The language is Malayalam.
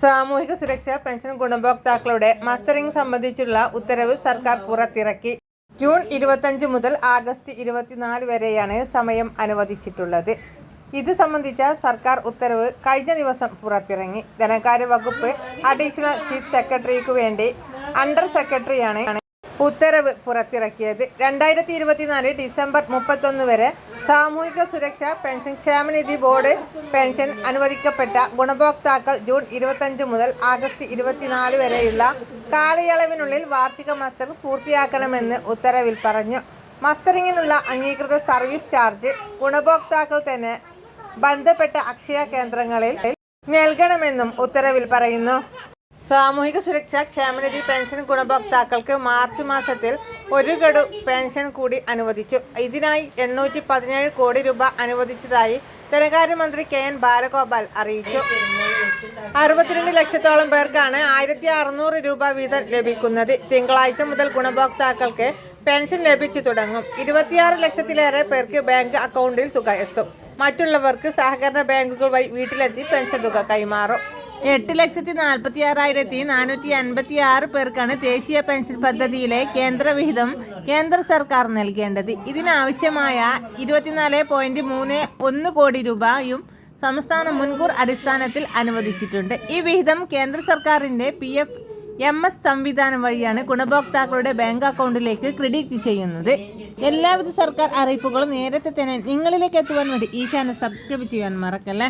സാമൂഹിക സുരക്ഷാ പെൻഷൻ ഗുണഭോക്താക്കളുടെ മസ്റ്ററിംഗ് സംബന്ധിച്ചുള്ള ഉത്തരവ് സർക്കാർ പുറത്തിറക്കി. ജൂൺ ഇരുപത്തഞ്ച് മുതൽ ആഗസ്റ്റ് ഇരുപത്തിനാല് വരെയാണ് സമയം അനുവദിച്ചിട്ടുള്ളത്. ഇത് സംബന്ധിച്ച സർക്കാർ ഉത്തരവ് കഴിഞ്ഞ ദിവസം പുറത്തിറങ്ങി. ധനകാര്യ വകുപ്പ് അഡീഷണൽ ചീഫ് സെക്രട്ടറിക്ക് വേണ്ടി അണ്ടർ സെക്രട്ടറിയാണ് ഉത്തരവ് പുറത്തിറക്കിയത്. രണ്ടായിരത്തി ഇരുപത്തിനാല് ഡിസംബർ മുപ്പത്തൊന്ന് വരെ സാമൂഹിക സുരക്ഷാ പെൻഷൻ ക്ഷേമനിധി ബോർഡ് പെൻഷൻ അനുവദിക്കപ്പെട്ട ഗുണഭോക്താക്കൾ ജൂൺ ഇരുപത്തഞ്ച് മുതൽ ആഗസ്റ്റ് ഇരുപത്തിനാല് വരെയുള്ള കാലയളവിനുള്ളിൽ വാർഷിക മസ്റ്റർ പൂർത്തിയാക്കണമെന്ന് ഉത്തരവിൽ പറഞ്ഞു. മസ്റ്ററിങ്ങിനുള്ള അംഗീകൃത സർവീസ് ചാർജ് ഗുണഭോക്താക്കൾ തന്നെ ബന്ധപ്പെട്ട അക്ഷയ കേന്ദ്രങ്ങളിൽ നൽകണമെന്നും ഉത്തരവിൽ പറയുന്നു. സാമൂഹിക സുരക്ഷാ ക്ഷേമനിധി പെൻഷൻ ഗുണഭോക്താക്കൾക്ക് മാർച്ച് മാസത്തിൽ ഒരു ഗഡു പെൻഷൻ കൂടി അനുവദിച്ചു. ഇതിനായി എണ്ണൂറ്റി പതിനേഴ് കോടി രൂപ അനുവദിച്ചതായി ധനകാര്യമന്ത്രി കെ എൻ ബാലഗോപാൽ അറിയിച്ചു. അറുപത്തിരണ്ട് ലക്ഷത്തോളം പേർക്കാണ് ആയിരത്തി അറുന്നൂറ് രൂപ വീതം ലഭിക്കുന്നത്. തിങ്കളാഴ്ച മുതൽ ഗുണഭോക്താക്കൾക്ക് പെൻഷൻ ലഭിച്ചു തുടങ്ങും. ഇരുപത്തിയാറ് ലക്ഷത്തിലേറെ പേർക്ക് ബാങ്ക് അക്കൗണ്ടിൽ തുക എത്തും. മറ്റുള്ളവർക്ക് സഹകരണ ബാങ്കുകൾ വഴി വീട്ടിലെത്തി പെൻഷൻ തുക കൈമാറും. എട്ട് ലക്ഷത്തി നാൽപ്പത്തി ആറായിരത്തി നാനൂറ്റി അൻപത്തി ആറ് പേർക്കാണ് ദേശീയ പെൻഷൻ പദ്ധതിയിലെ കേന്ദ്രവിഹിതം കേന്ദ്ര സർക്കാർ നൽകേണ്ടത്. ഇതിനാവശ്യമായ ഇരുപത്തിനാല് പോയിന്റ് മൂന്ന് ഒന്ന് കോടി രൂപയും സംസ്ഥാന മുൻകൂർ അടിസ്ഥാനത്തിൽ അനുവദിച്ചിട്ടുണ്ട്. ഈ വിഹിതം കേന്ദ്ര സർക്കാരിന്റെ പി എഫ് എം എസ് സംവിധാനം വഴിയാണ് ഗുണഭോക്താക്കളുടെ ബാങ്ക് അക്കൗണ്ടിലേക്ക് ക്രെഡിറ്റ് ചെയ്യുന്നത്. എല്ലാവിധ സർക്കാർ അറിയിപ്പുകളും നേരത്തെ തന്നെ നിങ്ങളിലേക്ക് എത്തുവാൻ വേണ്ടി ഈ ചാനൽ സബ്സ്ക്രൈബ് ചെയ്യാൻ മറക്കല്ലേ?